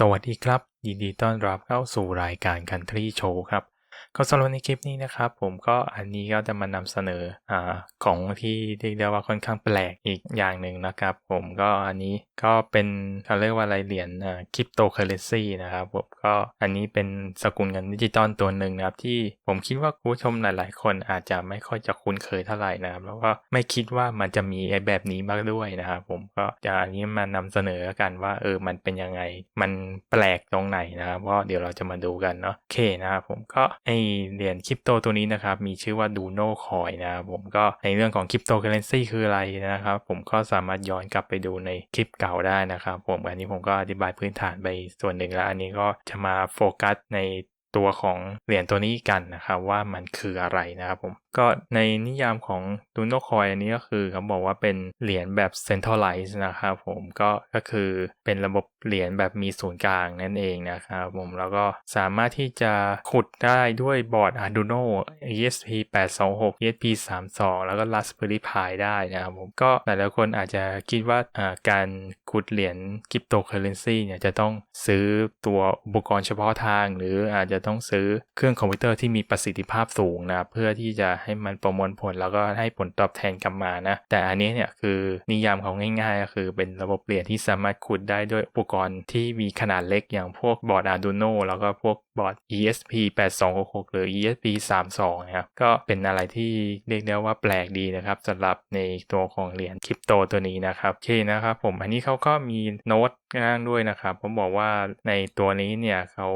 สวัสดีครับ ยินดีต้อนรับเข้าสู่รายการ Country Show ครับ ก็สำหรับในคลิปนี้นะครับ ผมก็อันนี้ก็จะมานำเสนออ่าของที่เรียกได้ว่าค่อนข้างแปลกอีกอย่างหนึ่งนะครับ ผมก็อันนี้ก็เป็นเขาเรียกว่าอะไรเหรียญอ่าคริปโตเคอเรนซีนะครับผมก็อันนี้เป็นสกุลเงินดิจิตอลตัวหนึ่งนะครับ ที่ผมคิดว่าผู้ชมหลาย ๆ คนอาจจะไม่ค่อยจะคุ้นเคยเท่าไหร่นะครับ แล้วก็ไม่คิดว่ามันจะมีไอ้แบบนี้มากด้วยนะครับผมก็จะอันนี้มานำเสนอกันว่าเออมันเป็นยังไง มันแปลกตรงไหนนะครับเพราะเดี๋ยวเราจะมาดูกันเนาะโอเคนะครับผมก็ไอเหรียญคริปโตตัวนี้นะครับ มีชื่อว่าดูโนคอยนะครับผมก็ในเรื่องของคริปโตเคอเรนซีคืออะไรนะครับ ผมก็สามารถย้อนกลับไปดูในคลิปเก่าได้นะครับ ผมอันนี้ผมก็อธิบายพื้นฐานไปส่วนหนึ่งแล้ว อันนี้ก็จะมาโฟกัสใน ตัวของเหรียญตัวนี้กันนะครับว่ามันคืออะไรนะครับผมก็ในนิยามของดูโนคอยอันนี้ก็คือเขาบอกว่าเป็นเหรียญแบบ centralized นะครับผมก็ก็คือเป็นระบบเหรียญแบบมีศูนย์กลางนั่นเองนะครับผมแล้วก็สามารถที่จะขุดได้ด้วยบอร์ด Arduino ESP 826 ESP 32แล้วก็ Raspberry Pi ได้นะครับผมก็หลายๆคนอาจจะคิดว่าการขุดเหรียญคริปโตเคอเรนซีเนี่ยจะต้องซื้อตัวอุปกรณ์เฉพาะทาง หรืออาจจะต้องซื้อเครื่องคอมพิวเตอร์ที่มีประสิทธิภาพสูงนะเพื่อที่จะให้มันประมวลผลแล้วก็ให้ผลตอบแทนกลับมานะแต่อันนี้เนี่ยคือนิยามของง่ายๆก็คือเป็นระบบเรียญที่สามารถขุดได้ด้วยอุปกรณ์ที่มีขนาดเล็กอย่างพวกบอร์ด Arduino แล้วก็พวกบอร์ด ESP 8266หรือ ESP 32นะครับก็เป็นอะไรที่เรียกได้ว่าแปลกดีนะครับสำหรับในตัวของเหรียญคริปโตตัวนี้นะครับโอเคนะครับผมอันนี้เขาก็มีโน้ตอ้างด้วยนะครับผมบอกว่าในตัวนี้เนี่ยเขา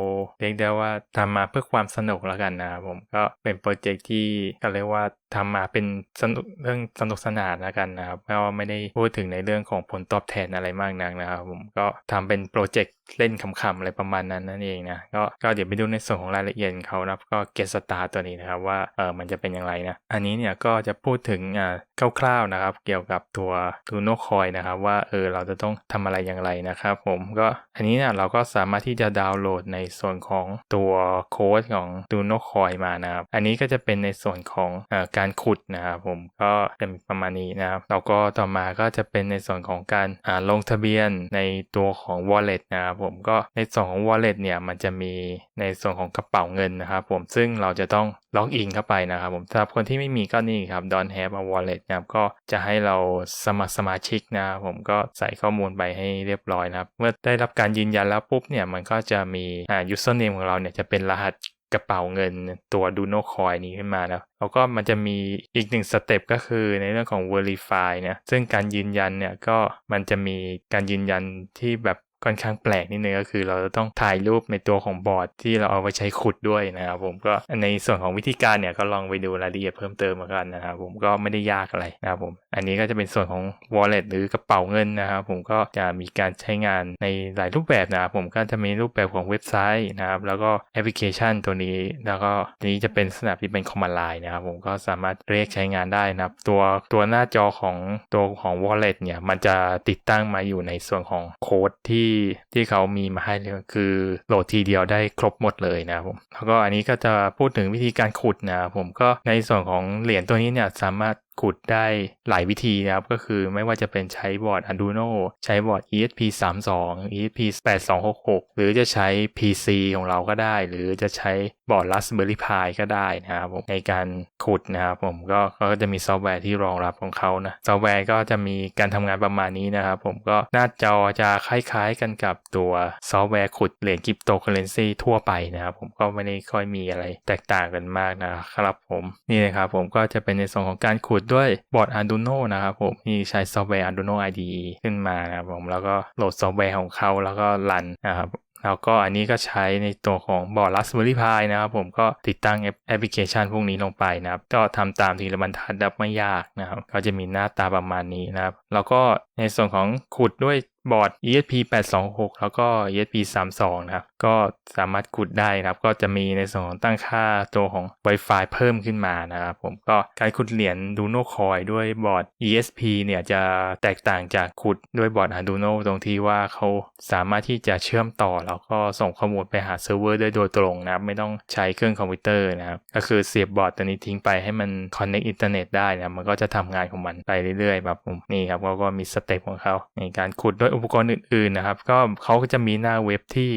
เรียกได้ว่าทำมาเพื่อความสนุกแล้วกันนะครับผมก็เป็นโปรเจกต์ที่เขาเรียกว่า ทำมาเป็นสนุกเรื่องสนุกสนานแล้วกันนะครับเพราะว่าไม่ได้พูดถึงในเรื่องของผลตอบแทนอะไรมากนักนะครับผมก็ทำเป็นโปรเจกต์เล่นขำๆอะไรประมาณนั้นนั่นเองนะก็ก็เดี๋ยวไปดูในส่วนของรายละเอียดเขานะก็เกสตาตัวนี้นะครับว่าเออมันจะเป็นอย่างไรนะอันนี้เนี่ยก็จะพูดถึงอ่าคร่าวๆนะครับ เกี่ยวกับตัวตูโนคอยนะครับว่าเออเราจะต้องทำอะไรอย่างไรนะครับ ผมก็อันนี้เนี่ยเราก็สามารถที่จะดาวน์โหลดในส่วนของตัวโค้ดของตูโนคอยมานะครับอันนี้ก็จะเป็นในส่วนของอการขุดนะครับผมก็จะมีประมาณนี้นะครับแล้วก็ต่อมาก็จะเป็นในส่วนของการลงทะเบียนในตัวของ wallet นะครับผมก็ในส่วนของ wallet เนี่ยมันจะมีในส่วนของกระเป๋าเงินนะครับผมซึ่งเราจะต้องล็อกอินเข้าไปนะครับผมสำหรับคนที่ไม่มีก็นี่ครับ don't have a wallet นะครับก็จะให้เราสมัครสมาชิกนะครับผมก็ใส่ข้อมูลไปให้เรียบร้อยนะครับ เมื่อได้รับการยืนยันแล้วปุ๊บเนี่ยมันก็จะมีอ่า username ของเราเนี่ยจะเป็นรหัส กระเป๋าเงินตัวดูโนคอยนี้ขึ้นมาแล้วแล้วก็มันจะมีอีกหนึ่งสเต็ปก็คือในเรื่องของ verify นะซึ่งการยืนยันเนี่ยก็มันจะมีการยืนยันที่แบบ ค่อนข้างแปลกนิดนึงก็คือเราจะต้องถ่ายรูปในตัวของบอร์ดที่เราเอาไปใช้ขุดด้วยนะครับผมก็ในส่วนของวิธีการเนี่ยก็ลองไปดูรายละเอียดเพิ่มเติมมากันนะครับผมก็ไม่ได้ยากอะไรนะครับผมอันนี้ก็จะเป็นส่วนของ wallet หรือกระเป๋าเงินนะครับผมก็จะมีการใช้งานในหลายรูปแบบนะครับผมก็จะมีรูปแบบของเว็บไซต์นะครับแล้วก็แอปพลิเคชันตัวนี้ แล้วก็นี้จะเป็นสนับที่เป็นคอมมานด์ไลน์นะครับผมก็สามารถเรียกใช้งานได้นะครับ ตัวตัวหน้าจอของตัวของ wallet เนี่ยมันจะติดตั้งมาอยู่ในส่วนของโค้ดที่ที่เขามีมาให้เลยคือโหลดทีเดียวได้ครบหมดเลยนะครับผมแล้วก็อันนี้ก็จะพูดถึงวิธีการขุดนะครับผมก็ในส่วนของเหรียญตัวนี้เนี่ยสามารถขุดได้หลายวิธีนะครับ ก็คือไม่ว่าจะเป็นใช้บอร์ด Arduino ใช้บอร์ด ESP32 ESP8266 หรือจะใช้ PC ของเราก็ได้ หรือจะใช้บอร์ด Raspberry Pi ก็ได้นะครับผมในการขุดนะครับผมก็ก็จะมีซอฟต์แวร์ที่รองรับของเขานะซอฟต์แวร์ก็จะมีการทำงานประมาณนี้นะครับผมก็หน้าจอจะคล้ายๆกันกับตัวซอฟต์แวร์ขุดเหรียญคริปโตเคอเรนซีทั่วไปนะครับผมก็ไม่ได้ค่อยมีอะไรแตกต่างกันมากนะครับผมนี่นะครับผมก็จะเป็นในส่วนของการขุดด้วยบอร์ด Arduino นะครับผมนี่ใช้ซอฟต์แวร์ Arduino IDE ขึ้นมานะครับผมแล้วก็โหลดซอฟต์แวร์ของเขาแล้วก็รันนะครับแล้วก็อันนี้ก็ใช้ในตัวของบอร์ด Raspberry Pi นะครับผมก็ติดตั้งแอปพลิเคชันพวกนี้ลงไปนะครับก็ทำตามทีละบรรทัดดับไม่ยากนะครับ ก็จะมีหน้าตาประมาณนี้นะครับ แล้วก็ในส่วนของขุดด้วย บอร์ด ESP 826แล้วก็ ESP 32นะครับ ก็สามารถขุดได้นะครับ ก็จะมีในส่วนของตั้งค่าตัวของ Wi-Fi เพิ่มขึ้นมานะครับผม ก็การขุดเหรียญ Duno Coin ด้วยบอร์ด ESP เนี่ยจะแตกต่างจากขุดด้วยบอร์ด Arduino ตรงที่ว่าเขาสามารถที่จะเชื่อมต่อ แล้วก็ส่งข้อมูลไปหาเซิร์ฟเวอร์ได้โดยตรงนะครับ ไม่ต้องใช้เครื่องคอมพิวเตอร์นะครับ ก็คือเสียบบอร์ดตัวนี้ทิ้งไปให้มัน connect อินเทอร์เน็ตได้นะ มันก็จะทำงานของมันไปเรื่อยๆแบบนี่ครับก็มีสเต็ปของเขาในการขุดด้วยอุปกรณ์อื่นๆนะครับ ก็เขาก็จะมีหน้าเว็บที่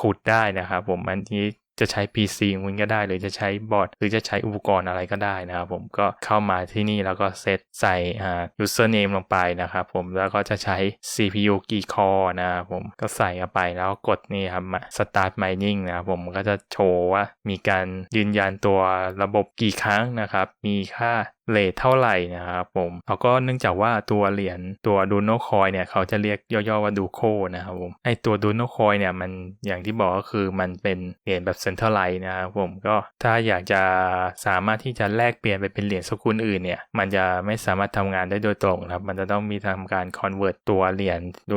ขุดได้นะครับผมอันนี้จะใช้ PC ของคุณก็ได้ หรือจะใช้บอร์ดหรือจะใช้อุปกรณ์อะไรก็ได้นะครับผมก็เข้ามาที่นี่แล้วก็เซตใส่อ่า username ลงไปนะครับผมแล้วก็จะใช้ CPU กี่ core นะครับผมก็ใส่เข้าไปแล้วกดนี่ครับ start mining นะครับผมก็จะโชว์ว่ามีการยืนยันตัวระบบกี่ครั้งนะครับ มีค่าเลทเท่าไหร่นะครับผมแล้วก็เนื่องจากว่าตัวเหรียญตัวดูโนคอยเนี่ยเขาจะเรียกย่อๆว่าดูโคนะครับผมไอตัวดูโนคอยเนี่ยมันอย่างที่บอกก็คือมันเป็นเหรียญแบบเซ็นเตอร์ไลน์นะครับผมก็ถ้าอยากจะสามารถที่จะแลกเปลี่ยนไปเป็นเหรียญสกุลอื่นเนี่ยมันจะไม่สามารถทำงานได้โดยตรงครับมันจะต้องมีทำการคอนเวิร์ตตัวเหรียญดู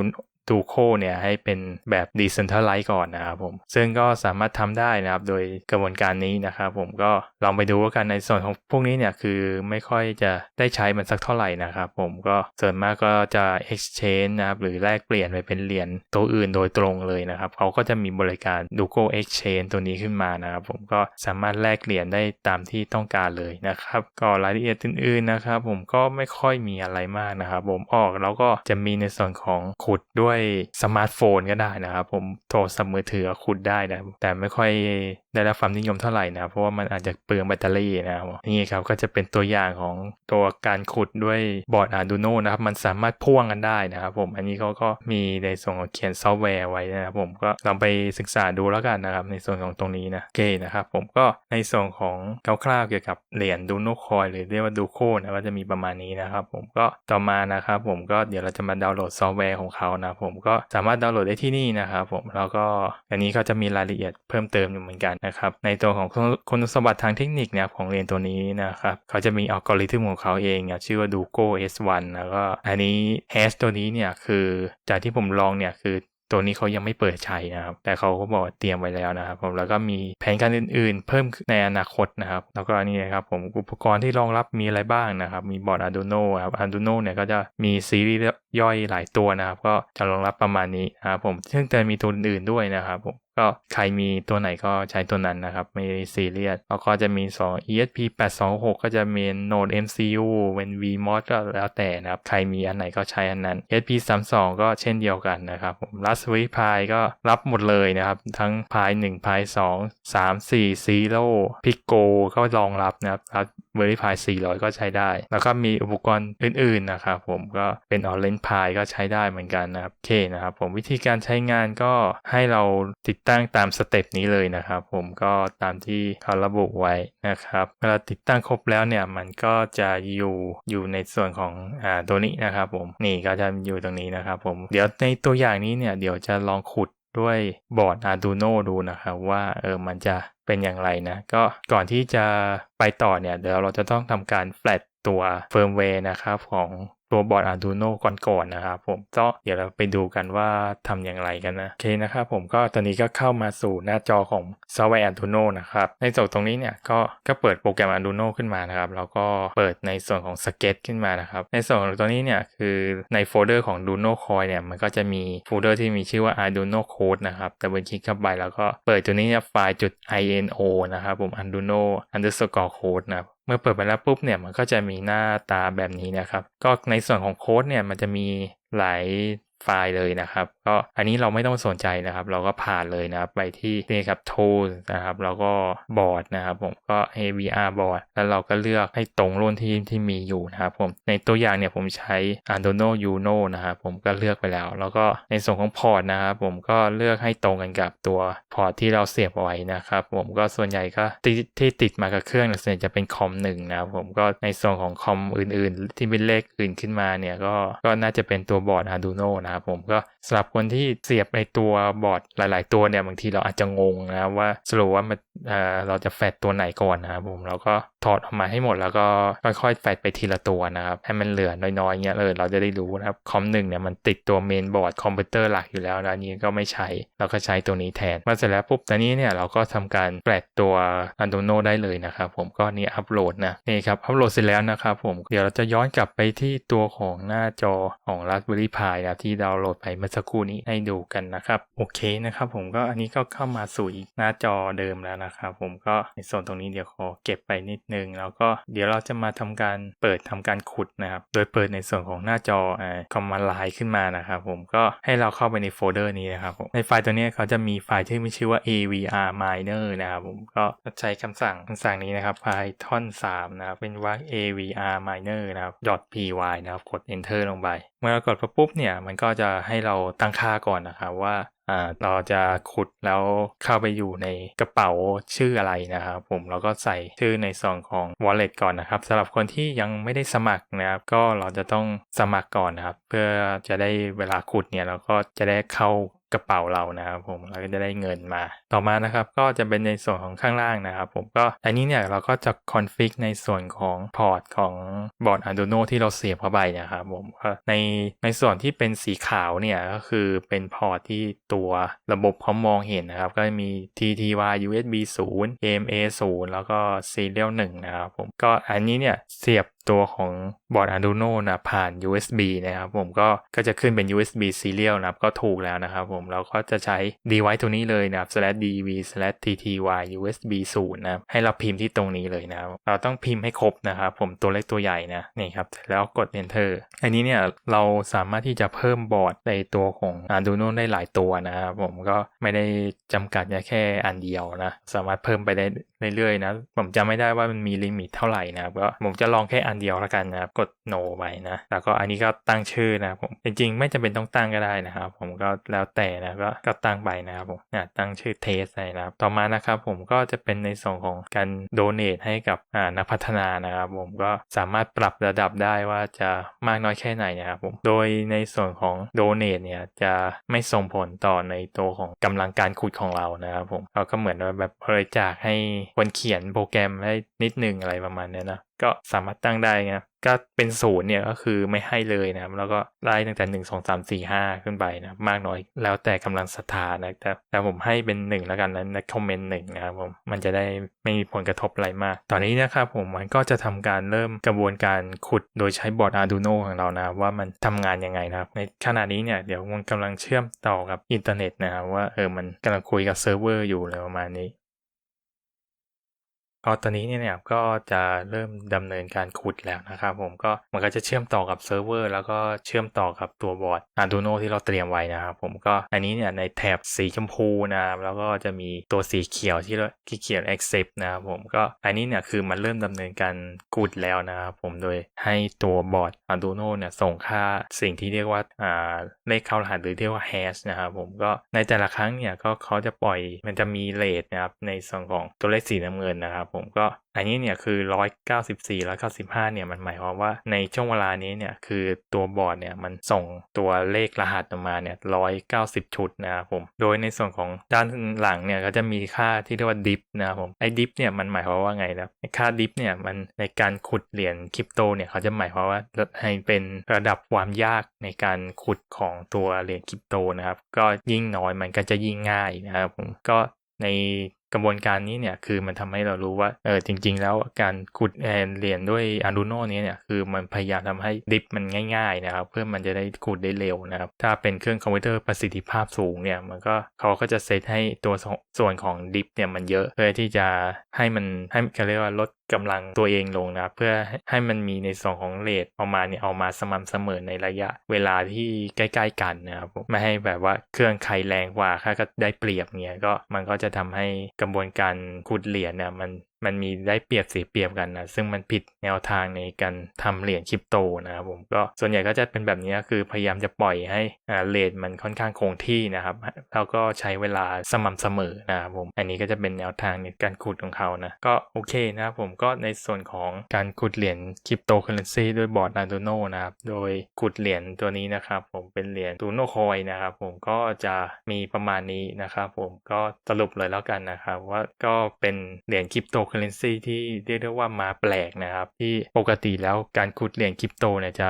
ดูโคเนี่ยให้เป็นแบบ decentralized ก่อนนะครับผม ซึ่งก็สามารถทำได้นะครับ โดยกระบวนการนี้นะครับผมก็ลองไปดูกันในส่วนของพวกนี้เนี่ยคือไม่ค่อยจะได้ใช้มันสักเท่าไหร่นะครับผมก็ส่วนมากก็จะ exchange นะครับ หรือแลกเปลี่ยนไปเป็นเหรียญตัวอื่นโดยตรงเลยนะครับ เขาก็จะมีบริการ d u c o Exchange ตัวนี้ขึ้นมานะครับ ผมก็สามารถแลกเหรียญได้ตามที่ต้องการเลยนะครับ ก็รายละเอียดอื่นๆนะครับ ผมก็ไม่ค่อยมีอะไรมากนะครับ ผมออกแล้วก็จะมีในส่วนของขุดด้วยสมาร์ทโฟนก็ได้นะครับผมโทรศัพท์มือถือขุดได้นะแต่ไม่ค่อยได้รับความนิยมเท่าไหร่นะเพราะว่ามันอาจจะเปลืองแบตเตอรี่นะครับนี่ครับก็จะเป็นตัวอย่างของตัวการขุดด้วยบอร์ด Arduino นะครับมันสามารถพ่วงกันได้นะครับผมอันนี้เขาก็มีในส่วนของเขียนซอฟต์แวร์ไว้นะครับผมก็ลองไปศึกษาดูแล้วกันนะครับในส่วนของตรงนี้นะเกนะครับผมก็ในส่วนของคร่าวๆเกี่ยวกับเหรียญดูโนคอยหรือเรียกว่าดูโคนะก็จะมีประมาณนี้นะครับผมก็ต่อมานะครับผมก็เดี๋ยวเราจะมาดาวน์โหลดซอฟต์แวร์ของเขานะผมก็สามารถดาวน์โหลดได้ที่นี่นะครับผมแล้วก็อันนี้ก็จะมีรายละเอียดเพิ่มเติมอยู่เหมือนกันนะครับในตัวของคุณสมบัติทางเทคนิคเนี่ยของเรียนตัวนี้นะครับเขาจะมีอัลกอริทึมของเขาเองชื่อว่า Dugo S1 แล้วก็อันนี้แฮชตัวนี้เนี่ยคือจากที่ผมลองเนี่ยคือ ตัวนี้เขายังไม่เปิดใช้นะครับ แต่เขาก็บอกเตรียมไว้แล้วนะครับผมแล้วก็มีแผนการอื่นๆ เพิ่มในอนาคตนะครับ แล้วก็นี่นะครับผมอุปกรณ์ที่รองรับมีอะไรบ้างนะครับ มีบอร์ด Arduino ครับ Arduino เนี่ยก็จะมีซีรีส์ย่อยหลายตัวนะครับ ก็จะรองรับประมาณนี้นะครับผมซึ่งจะมีตัวอื่นๆด้วยนะครับผม ก็ใครมีตัวไหนก็ใช้ตัวนั้นนะครับไม่ซีเรียสแล้วก็จะมี 2 ESP 826 ก็จะมี Node MCU เป็น VMOS ก็แล้วแต่นะครับ ใครมีอันไหนก็ใช้อันนั้น ESP 32ก็เช่นเดียวกันนะครับผม Raspberry Pi ก็รับหมดเลยนะครับ ทั้ง Pi 1 Pi 2 3 4 Zero Pico ก็รองรับนะครับ Raspberry 400 ก็ใช้ได้ แล้วก็มีอุปกรณ์อื่นๆนะครับผมก็เป็น Orange Pi ก็ใช้ได้เหมือนกันนะครับโอเคนะครับผมวิธีการใช้งานก็ให้เราติดตั้งตามสเต็ปนี้เลยนะครับผมก็ตามที่เขาระบุไว้นะครับเวลาติดตั้งครบแล้วเนี่ยมันก็จะอยู่อยู่ในส่วนของอ่าตัวนี้นะครับผมนี่ก็จะอยู่ตรงนี้นะครับผมเดี๋ยวในตัวอย่างนี้เนี่ยเดี๋ยวจะลองขุด ด้วยบอร์ด Arduino ดูนะครับว่าเออมันจะเป็นอย่างไรนะ ก็ก่อนที่จะไปต่อเนี่ย เดี๋ยวเราจะต้องทำการแฟลตตัวเฟิร์มแวร์นะครับของ ตัวบอร์ด Arduino ก่อนๆนะครับผมก็เดี๋ยวเราไปดูกันว่าทำอย่างไรกันนะโอเคนะครับผมก็ตอนนี้ก็เข้ามาสู่หน้าจอของซอฟต์แวร์ Arduino นะครับในส่วนตรงนี้เนี่ยก็ก็เปิดโปรแกรม Arduino ขึ้นมานะครับแล้วก็เปิดในส่วนของ Sketch ขึ้นมานะครับในส่วนของตัวนี้เนี่ยคือในโฟลเดอร์ของ Arduino Core เนี่ยมันก็จะมีโฟลเดอร์ที่มีชื่อว่า Arduino Code นะครับแต่บนคลิกเข้าไปแล้วก็เปิดตัวนี้เนี่ยไฟล์จุด .ino นะครับผม Arduino underscore code นะครับ เมื่อเปิดไปแล้วปุ๊บเนี่ยมันก็จะมีหน้าตาแบบนี้นะครับ ก็ในส่วนของโค้ดเนี่ยมันจะมีหลายไฟล์เลยนะครับ ก็อันนี้เราไม่ต้องสนใจนะครับ เราก็ผ่านเลยนะครับไปที่นี่ครับ tools นะครับแล้วก็บอร์ดนะครับผมก็ AVR บอร์ดแล้วเราก็เลือกให้ตรงรุ่นที่ที่มีอยู่นะครับผมในตัวอย่างเนี่ยผมใช้ Arduino Uno นะครับผมก็เลือกไปแล้ว แล้วก็ในส่วนของพอร์ตนะครับผมก็เลือกให้ตรงกันกับตัวพอร์ตที่เราเสียบไว้นะครับผมก็ส่วนใหญ่ก็ที่ติดมากับเครื่องส่วนใหญ่จะเป็นคอมหนึ่งนะครับผมก็ในส่วนของคอมอื่น ๆ ที่เป็นเลขอื่นขึ้นมาเนี่ยก็ก็น่าจะเป็นตัวบอร์ด Arduino นะครับผมก็ สำหรับคนที่เสียบในตัวบอร์ดหลาย ๆ ตัวเนี่ยบางทีเราอาจจะงงนะว่าสรุปว่ามันเราจะแฟดตัวไหนก่อนนะครับผมเราก็ถอดออกมาให้หมดแล้วก็ค่อยๆแฟดไปทีละตัวนะครับให้มันเหลือน้อยๆเงี้ยเลยเราจะได้รู้นะครับคอมหนึ่งเนี่ยมันติดตัวเมนบอร์ดคอมพิวเตอร์หลักอยู่แล้วนะนี้ก็ไม่ใช้เราก็ใช้ตัวนี้แทนมาเสร็จแล้วปุ๊บตอนนี้เนี่ยเราก็ทำการแฟดตัว Arduino ได้เลยนะครับผมก็นี่อัปโหลดนะนี่ครับอัปโหลดเสร็จแล้วนะครับผมเดี๋ยวเราจะย้อนกลับไปที่ตัวของหน้าจอของ Raspberry Pi นะที่ดาวน์โหลดไปเมื่อสักครู่นี้ให้ดูกันนะครับ โอเคนะครับผมก็อันนี้ก็เข้ามาสู่อีกหน้าจอเดิมแล้วนะครับผมก็ในส่วนตรงนี้เดี๋ยวขอเก็บไปนิดนึง แล้วก็เดี๋ยวเราจะมาทำการเปิดทำการขุดนะครับ โดยเปิดในส่วนของหน้าจอคอมมานด์ไลน์ขึ้นมานะครับผมก็ให้เราเข้าไปในโฟลเดอร์นี้นะครับผมในไฟล์ตัวนี้เขาจะมีไฟล์ที่มีชื่อว่า avr miner นะครับผมก็ใช้คำสั่งคำสั่งนี้นะครับ python 3นะครับเป็นว่า avr miner นะครับ .py นะครับกด enter ลงไป มื่อกดปุ๊บเนี่ยมันก็จะให้เราตั้งค่าก่อนนะครับว่าอ่าเราจะขุดแล้วเข้าไปอยู่ในกระเป๋าชื่ออะไรนะครับผมเราก็ใส่ชื่อในส่วนของ wallet ก่อนนะครับสำหรับคนที่ยังไม่ได้สมัครนะครับ ก็เราจะต้องสมัครก่อนนะครับ เพื่อจะได้เวลาขุดเนี่ยเราก็จะได้เข้า กระเป๋าเรานะครับผมเราก็จะได้เงินมา ต่อมานะครับก็จะเป็นในส่วนของข้างล่างนะครับ ผมก็อันนี้เนี่ยเราก็จะคอนฟิกในส่วนของพอร์ตของบอร์ด Arduino ที่เราเสียบเข้าไปนะครับผมในในส่วนที่เป็นสีขาวเนี่ยก็คือเป็นพอร์ตที่ตัวระบบเขามองเห็นนะครับ ก็มี TTY USB 0 AMA 0แล้วก็ Serial 1นะครับผมก็อันนี้เนี่ยเสียบ ตัวของบอร์ด Arduino นะผ่าน USB นะครับผมก็ก็จะขึ้นเป็น USB serial นะครับก็ถูกแล้วนะครับผมเราก็จะใช้ device ตัวนี้เลยนะครับ /dv/tty/usb 0นะครับให้เราพิมพ์ที่ตรงนี้เลยนะครับเราต้องพิมพ์ให้ครบนะครับผมตัวเล็กตัวใหญ่นะนี่ครับแล้วกด enter อันนี้เนี่ยเราสามารถที่จะเพิ่มบอร์ดในตัวของ Arduino ได้หลายตัวนะครับผมก็ไม่ได้จำกัดแค่อันเดียวนะสามารถเพิ่มไปได้เรื่อยๆนะผมจำไม่ได้ว่ามันมีลิมิตเท่าไหร่นะครับก็ผมจะลองแค่อันเดียวแล้วกันนะครับ กด no ไปนะ แล้วก็อันนี้ก็ตั้งชื่อนะครับผม จริง ๆ ไม่จำเป็นต้องตั้งก็ได้นะครับ ผมก็แล้วแต่นะก็ก็ตั้งไปนะครับผมตั้งชื่อเทสไปนะครับ ต่อมานะครับผมก็จะเป็นในส่วนของการโดเนทให้กับนักพัฒนานะครับ ผมก็สามารถปรับระดับได้ว่าจะมากน้อยแค่ไหนนะครับผม โดยในส่วนของโดเนทเนี่ยจะไม่ส่งผลต่อในตัวของกำลังการขุดของเรานะครับผมเราก็เหมือนแบบบริจาคให้คนเขียนโปรแกรมให้นิดนึงอะไรประมาณนี้นะก็สามารถตั้งได้นะก็เป็นศูนย์เนี่ยก็คือไม่ให้เลยนะแล้วก็ไล่ตั้งแต่หนึ่งสองสามสี่ห้าขึ้นไปนะมากน้อยแล้วแต่กำลังศรัทธานะแต่แต่ผมให้เป็นหนึ่งแล้วกันนะในคอมเมนต์หนึ่งนะครับผมมันจะได้ไม่มีผลกระทบอะไรมาก ตอนนี้นะครับผมมันก็จะทำการเริ่มกระบวนการขุดโดยใช้บอร์ด Arduino ของเรานะว่ามันทำงานยังไงนะครับในขณะนี้เนี่ยเดี๋ยวมันกำลังเชื่อมต่อกับอินเทอร์เน็ตนะครับว่าเออมันกำลังคุยกับเซิร์ฟเวอร์อยู่อะไรประมาณนี้ พอตอนนี้เนี่ยก็จะเริ่มดำเนินการขุดแล้วนะครับผมก็มันก็จะเชื่อมต่อกับเซิร์ฟเวอร์แล้วก็เชื่อมต่อกับตัวบอร์ด Arduino ที่เราเตรียมไว้นะครับผมก็อันนี้เนี่ยในแถบสีชมพูนะครับแล้วก็จะมีตัวสีเขียวที่ที่เขียน accept นะครับผมก็อันนี้เนี่ยคือมันเริ่มดำเนินการขุดแล้วนะครับผมโดยให้ตัวบอร์ด Arduino เนี่ยส่งค่าสิ่งที่เรียกว่าอ่าเลขเข้ารหัสหรือเรียกว่า hash นะครับผมก็ในแต่ละครั้งเนี่ยก็เขาจะปล่อยมันจะมีเลทนะครับในส่วนของตัวเลขสีน้ำเงินนะครับผมก็อันนี้เนี่ยคือ 194 195เนี่ยมันหมายความว่าในช่วงเวลานี้เนี่ยคือตัวบอร์ดเนี่ยมันส่งตัวเลขรหัสออกมาเนี่ย190 ชุดนะครับผมโดยในส่วนของด้านหลังเนี่ยก็จะมีค่าที่เรียกว่าดิฟนะครับผมไอ้ดิฟเนี่ยมันหมายความว่าไงนะค่าดิฟเนี่ยมันในการขุดเหรียญคริปโตเนี่ยเขาจะหมายความว่าให้เป็นระดับความยากในการขุดของตัวเหรียญคริปโตนะครับก็ยิ่งน้อยมันก็จะยิ่งง่ายนะครับผมก็ใน กระบวนการนี้เนี่ยคือมันทำให้เรารู้ว่าเออจริง ๆ แล้วการขุดแอนเรียนด้วย Arduino นี้เนี่ยคือมันพยายามทำให้ดิฟมันง่ายๆนะครับเพื่อมันจะได้ขุดได้เร็วนะครับถ้าเป็นเครื่องคอมพิวเตอร์ประสิทธิภาพสูงเนี่ยมันก็เขาก็จะเซตให้ตัวส่วนของดิฟเนี่ยมันเยอะเพื่อที่จะให้มันให้เขาเรียกว่าลด กำลังตัวเองลงนะเพื่อให้มันมีในส่วนของเลทออกมาเนี่ยออกมาสม่ำเสมอในระยะเวลาที่ใกล้ๆกันนะครับไม่ให้แบบว่าเครื่องใครแรงกว่าค่าก็ได้เปรียบเนี่ยก็มันก็จะทำให้กระบวนการขุดเหรียญเนี่ยมัน มันมีได้เปรียบเสียเปรียบกันนะซึ่งมันผิดแนวทางในการทำเหรียญคริปโตนะครับผมก็ส่วนใหญ่ก็จะเป็นแบบนี้คือพยายามจะปล่อยให้อ่าเลทมันค่อนข้างคงที่นะครับแล้วก็ใช้เวลาสม่ำเสมอนะครับผมอันนี้ก็จะเป็นแนวทางในการขุดของเขานะก็โอเคนะครับผมก็ในส่วนของการขุดเหรียญคริปโตเคอเรนซีด้วยบอร์ด Arduino นะครับโดยขุดเหรียญตัวนี้นะครับผมเป็นเหรียญตูโนคอยนะครับผมก็จะมีประมาณนี้นะครับผมก็สรุปเลยแล้วกันนะครับว่าก็เป็นเหรียญคริปโตเคอเรนซีที่เรียกได้ว่ามาแปลกนะครับ ที่ปกติแล้วการขุดเหรียญคริปโตเนี่ยจะ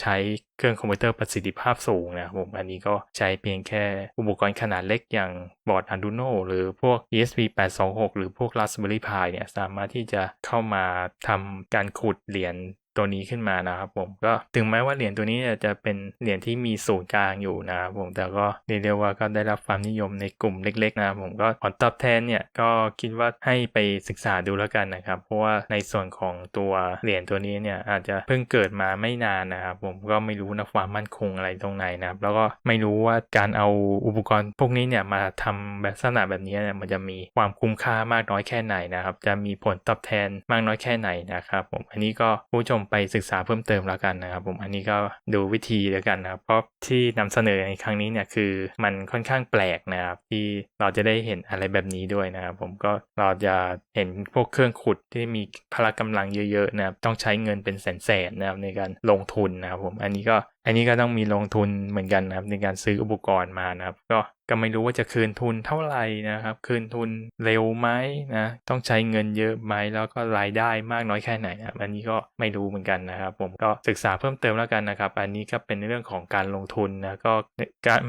ใช้เครื่องคอมพิวเตอร์ประสิทธิภาพสูงนะครับผมอันนี้ก็ใช้เพียงแค่อุปกรณ์ขนาดเล็กอย่างบอร์ด Arduino หรือพวก ESP826 หรือพวก Raspberry Pi เนี่ยสามารถที่จะเข้ามาทำการขุดเหรียญ ตัวนี้ขึ้นมานะครับผมก็ถึงแม้ว่าเหรียญตัวนี้เนี่ยจะเป็นเหรียญที่มีศูนย์กลางอยู่นะครับผมแต่ก็เรียกว่าก็ได้รับความนิยมในกลุ่มเล็กๆนะครับผมก็ผลตอบแทนเนี่ยก็คิดว่าให้ไปศึกษาดูแล้วกันนะครับ เพราะว่าในส่วนของตัวเหรียญตัวนี้เนี่ยอาจจะเพิ่งเกิดมาไม่นานนะครับผมก็ไม่รู้นะความมั่นคงอะไรตรงไหนนะครับแล้วก็ไม่รู้ว่าการเอาอุปกรณ์พวกนี้เนี่ยมาทำแบบลักษณะแบบนี้เนี่ยมันจะมีความคุ้มค่ามากน้อยแค่ไหนนะครับจะมีผลตอบแทนมากน้อยแค่ไหนนะครับผมอันนี้ก็ผู้ชมไปศึกษาเพิ่มเติมแล้วกันนะครับผมอันนี้ก็ดูวิธีแล้วกันนะครับเพราะที่นำเสนอในครั้งนี้เนี่ยคือมันค่อนข้างแปลกนะครับ ที่เราจะได้เห็นอะไรแบบนี้ด้วยนะครับผมก็เราจะเห็นพวกเครื่องขุดที่มีพละกำลังเยอะๆนะครับต้องใช้เงินเป็นแสนๆนะครับในการลงทุนนะครับผมอันนี้ก็อันนี้ก็ต้องมีลงทุนเหมือนกันนะครับในการซื้ออุปกรณ์มานะครับ ก็ ก็ไม่รู้ว่าจะคืนทุนเท่าไหร่นะครับ คืนทุนเร็วไหมนะ ต้องใช้เงินเยอะไหมแล้วก็รายได้มากน้อยแค่ไหนนะอันนี้ก็ไม่รู้เหมือนกันนะครับ ผมก็ศึกษาเพิ่มเติมแล้วกันนะครับ อันนี้ก็เป็นเรื่องของการลงทุนนะก็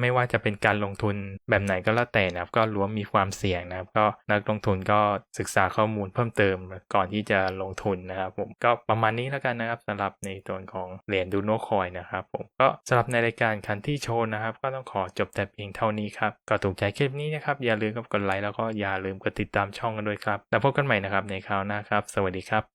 ไม่ว่าจะเป็นการลงทุนแบบไหนก็แล้วแต่นะครับ ก็ล้วนมีความเสี่ยงนะครับ ก็นักลงทุนก็ศึกษาข้อมูลเพิ่มเติมก่อนที่จะลงทุนนะครับ ผมก็ประมาณนี้แล้วกันนะครับสำหรับในตัวของเหรียญดูโนคอยนะครับ ผมก็สำหรับในรายการคันที่โชว์นะครับ ก็ต้องขอจบแต่เพียงเท่านี้ครับครับ ก็ถูกใจคลิปนี้นะครับ อย่าลืมกดไลค์แล้วก็อย่าลืมกดติดตามช่องกันด้วยครับ แล้วพบกันใหม่นะครับในคราวหน้าครับ สวัสดีครับ